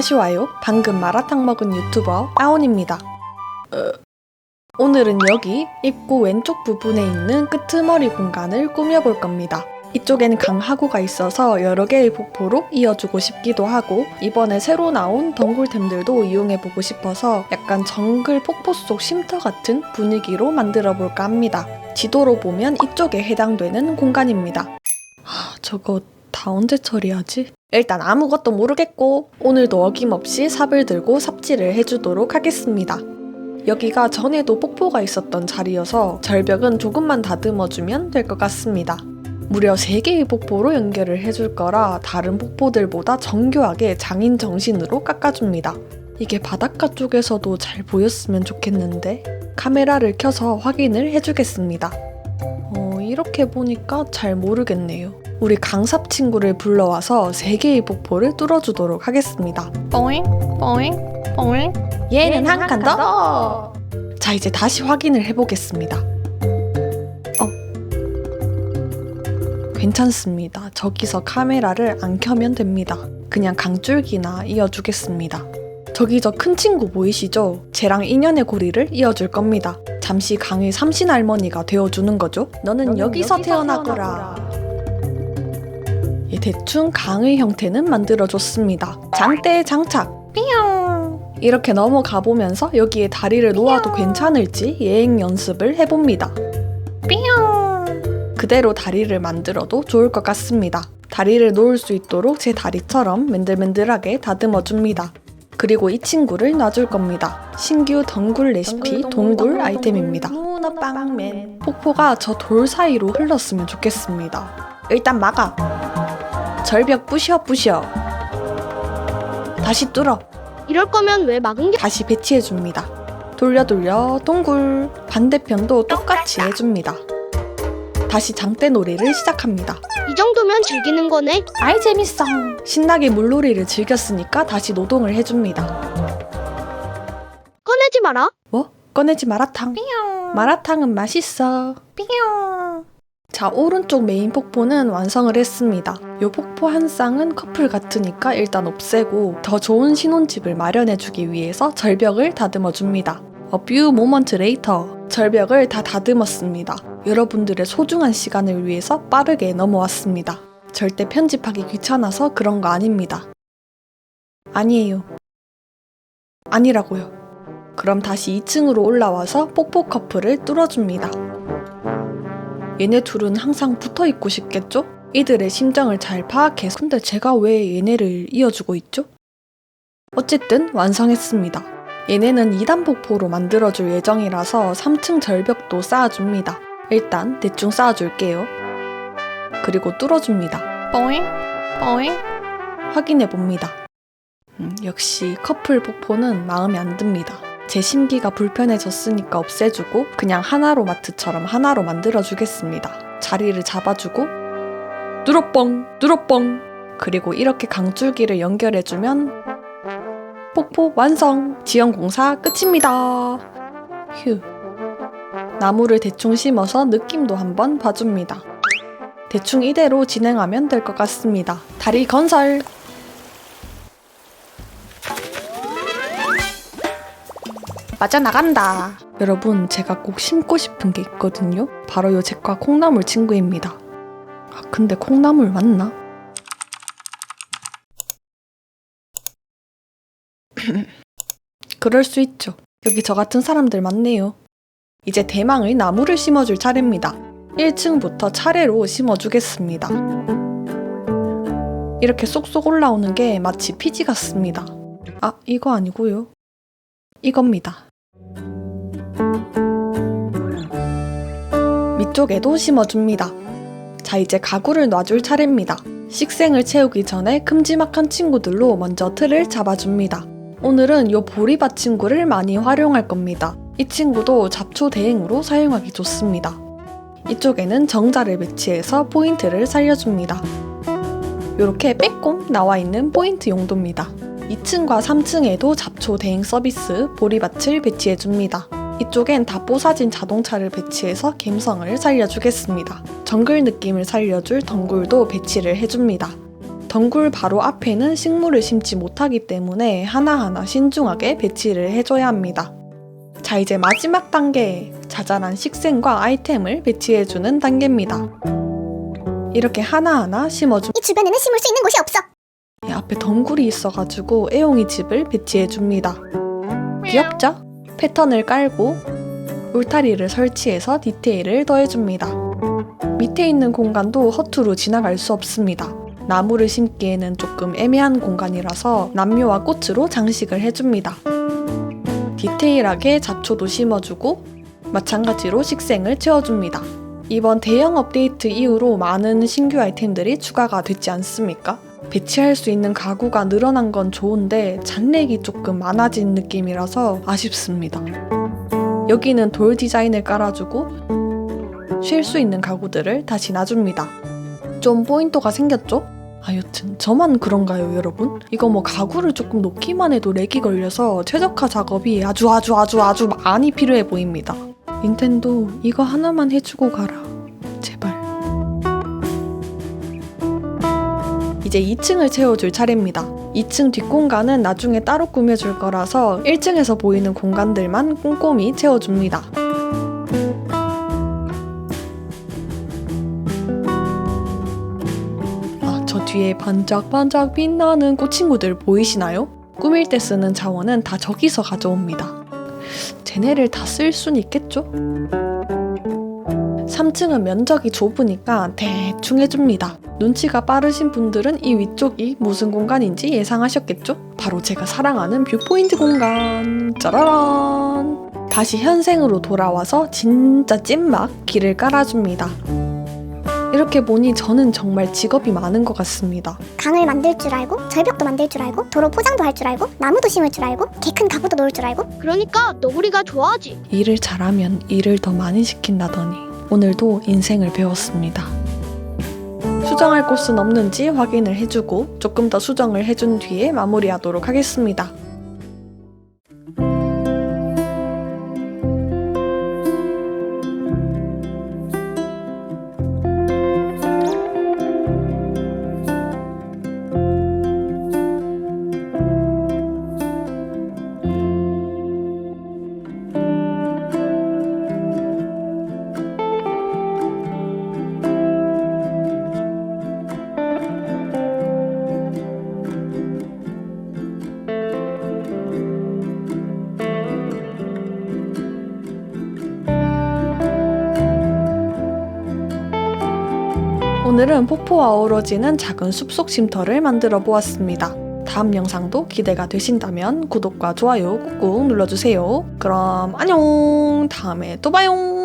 안녕하시와요. 방금 마라탕 먹은 유튜버 아온입니다. 어, 오늘은 여기 입구 왼쪽 부분에 있는 끄트머리 공간을 꾸며볼 겁니다. 이쪽엔 강하구가 있어서 여러 개의 폭포로 이어주고 싶기도 하고 이번에 새로 나온 덩굴템들도 이용해보고 싶어서 약간 정글 폭포 속 쉼터 같은 분위기로 만들어 볼까 합니다. 지도로 보면 이쪽에 해당되는 공간입니다. 아, 저거 다 언제 처리하지? 일단 아무것도 모르겠고 오늘도 어김없이 삽을 들고 삽질을 해주도록 하겠습니다. 여기가 전에도 폭포가 있었던 자리여서 절벽은 조금만 다듬어주면 될 것 같습니다. 무려 3개의 폭포로 연결을 해줄 거라 다른 폭포들보다 정교하게 장인 정신으로 깎아줍니다. 이게 바닷가 쪽에서도 잘 보였으면 좋겠는데 카메라를 켜서 확인을 해주겠습니다. 어, 이렇게 보니까 잘 모르겠네요. 우리 강삽 친구를 불러와서 3개의 폭포를 뚫어주도록 하겠습니다. 뽀잉 뽀잉 뽀잉 얘는 한칸 더! 자, 이제 다시 확인을 해보겠습니다. 어. 괜찮습니다. 저기서 카메라를 안 켜면 됩니다. 그냥 강줄기나 이어주겠습니다. 저기 저 큰 친구 보이시죠? 쟤랑 인연의 고리를 이어줄 겁니다. 잠시 강의 삼신 할머니가 되어주는 거죠. 너는, 여기서, 태어나거라. 예, 대충 강의 형태는 만들어줬습니다. 장대에 장착. 삐용. 이렇게 넘어가 보면서 여기에 다리를 놓아도 괜찮을지 예행 연습을 해봅니다. 삐용. 그대로 다리를 만들어도 좋을 것 같습니다. 다리를 놓을 수 있도록 제 다리처럼 맨들맨들하게 다듬어 줍니다. 그리고 이 친구를 놔줄 겁니다. 신규 덩굴 레시피 동굴 아이템입니다. 문어빵맨. 폭포가 저 돌 사이로 흘렀으면 좋겠습니다. 일단 막아. 절벽 부셔 부셔. 다시 뚫어. 이럴 거면 왜 막은 게 다시 배치해 줍니다. 돌려 돌려 동굴. 반대편도 똑같이 해줍니다. 다시 장대 놀이를 시작합니다. 이 정도면 즐기는 거네 아이 재밌어. 신나게 물놀이를 즐겼으니까 다시 노동을 해줍니다. 꺼내지 마라 뭐? 꺼내지 마라탕. 마라탕은 맛있어. 자, 오른쪽 메인 폭포는 완성을 했습니다. 요 폭포 한 쌍은 커플 같으니까 일단 없애고 더 좋은 신혼집을 마련해주기 위해서 절벽을 다듬어 줍니다. A few moment later. 절벽을 다 다듬었습니다. 여러분들의 소중한 시간을 위해서 빠르게 넘어왔습니다. 절대 편집하기 귀찮아서 그런 거 아닙니다. 아니에요. 아니라고요. 그럼 다시 2층으로 올라와서 폭포 커플을 뚫어줍니다. 얘네 둘은 항상 붙어 있고 싶겠죠? 이들의 심정을 잘 파악해서 근데 제가 왜 얘네를 이어주고 있죠? 어쨌든 완성했습니다. 얘네는 2단 폭포로 만들어줄 예정이라서 3층 절벽도 쌓아줍니다. 일단 대충 쌓아줄게요. 그리고 뚫어줍니다. 뽀잉 뽀잉 확인해봅니다. 음, 역시 커플 폭포는 마음에 안 듭니다. 제 심기가 불편해졌으니까 없애주고 그냥 하나로 마트처럼 하나로 만들어주겠습니다. 자리를 잡아주고 뚜러뻥 뚜러뻥 그리고 이렇게 강줄기를 연결해주면 폭포 완성! 지연공사 끝입니다. 휴. 나무를 대충 심어서 느낌도 한번 봐줍니다. 대충 이대로 진행하면 될 것 같습니다. 다리 건설! 빠져나간다. 여러분, 제가 꼭 심고 싶은 게 있거든요. 바로 요 제과 콩나물 친구입니다. 아, 근데 콩나물 맞나? 그럴 수 있죠. 여기 저 같은 사람들 많네요. 이제 대망의 나무를 심어줄 차례입니다. 1층부터 차례로 심어주겠습니다. 이렇게 쏙쏙 올라오는 게 마치 피지 같습니다. 아, 이거 아니고요. 이겁니다. 밑쪽에도 심어줍니다. 자, 이제 가구를 놔줄 차례입니다. 식생을 채우기 전에 큼지막한 친구들로 먼저 틀을 잡아줍니다. 오늘은 요 보리밭 친구를 많이 활용할 겁니다. 이 친구도 잡초 대행으로 사용하기 좋습니다. 이쪽에는 정자를 배치해서 포인트를 살려줍니다. 이렇게 빼꼼 나와 있는 포인트 용도입니다. 2층과 3층에도 잡초 대행 서비스 보리밭을 배치해줍니다. 이쪽엔 다 뽀사진 자동차를 배치해서 감성을 살려주겠습니다. 정글 느낌을 살려줄 덩굴도 배치를 해줍니다. 덩굴 바로 앞에는 식물을 심지 못하기 때문에 하나하나 신중하게 배치를 해줘야 합니다. 자, 이제 마지막 단계. 자잘한 식생과 아이템을 배치해주는 단계입니다. 이렇게 하나하나 심어줍니다. 이 주변에는 심을 수 있는 곳이 없어. 이 앞에 덩굴이 있어가지고 애용이 집을 배치해줍니다. 귀엽죠? 패턴을 깔고 울타리를 설치해서 디테일을 더해줍니다. 밑에 있는 공간도 허투루 지나갈 수 없습니다. 나무를 심기에는 조금 애매한 공간이라서 남묘와 꽃으로 장식을 해줍니다. 디테일하게 잡초도 심어주고 마찬가지로 식생을 채워줍니다. 이번 대형 업데이트 이후로 많은 신규 아이템들이 추가가 됐지 않습니까? 배치할 수 있는 가구가 늘어난 건 좋은데 잔렉이 조금 많아진 느낌이라서 아쉽습니다. 여기는 돌 디자인을 깔아주고 쉴 수 있는 가구들을 다시 놔줍니다. 좀 포인트가 생겼죠? 아, 여튼 저만 그런가요, 여러분? 이거 뭐 가구를 조금 놓기만 해도 렉이 걸려서 최적화 작업이 아주 아주 아주 아주 많이 필요해 보입니다. 닌텐도 이거 하나만 해주고 가라. 이제 2층을 채워줄 차례입니다. 2층 뒷공간은 나중에 따로 꾸며줄 거라서 1층에서 보이는 공간들만 꼼꼼히 채워줍니다. 아, 저 뒤에 반짝반짝 빛나는 꽃친구들 보이시나요? 꾸밀 때 쓰는 자원은 다 저기서 가져옵니다. 쟤네를 다 쓸 순 있겠죠? 3층은 면적이 좁으니까 대충 해줍니다. 눈치가 빠르신 분들은 이 위쪽이 무슨 공간인지 예상하셨겠죠? 바로 제가 사랑하는 뷰포인트 공간. 짜라란! 다시 현생으로 돌아와서 진짜 찐막 길을 깔아줍니다. 이렇게 보니 저는 정말 직업이 많은 것 같습니다. 강을 만들 줄 알고 절벽도 만들 줄 알고 도로 포장도 할 줄 알고 나무도 심을 줄 알고 개 큰 가구도 놓을 줄 알고 그러니까 너구리가 좋아하지. 일을 잘하면 일을 더 많이 시킨다더니 오늘도 인생을 배웠습니다. 수정할 곳은 없는지 확인을 해주고 조금 더 수정을 해준 뒤에 마무리하도록 하겠습니다. 오늘은 폭포와 어우러지는 작은 숲속 쉼터를 만들어 보았습니다. 다음 영상도 기대가 되신다면 구독과 좋아요 꾹꾹 눌러주세요. 그럼 안녕! 다음에 또 봐요!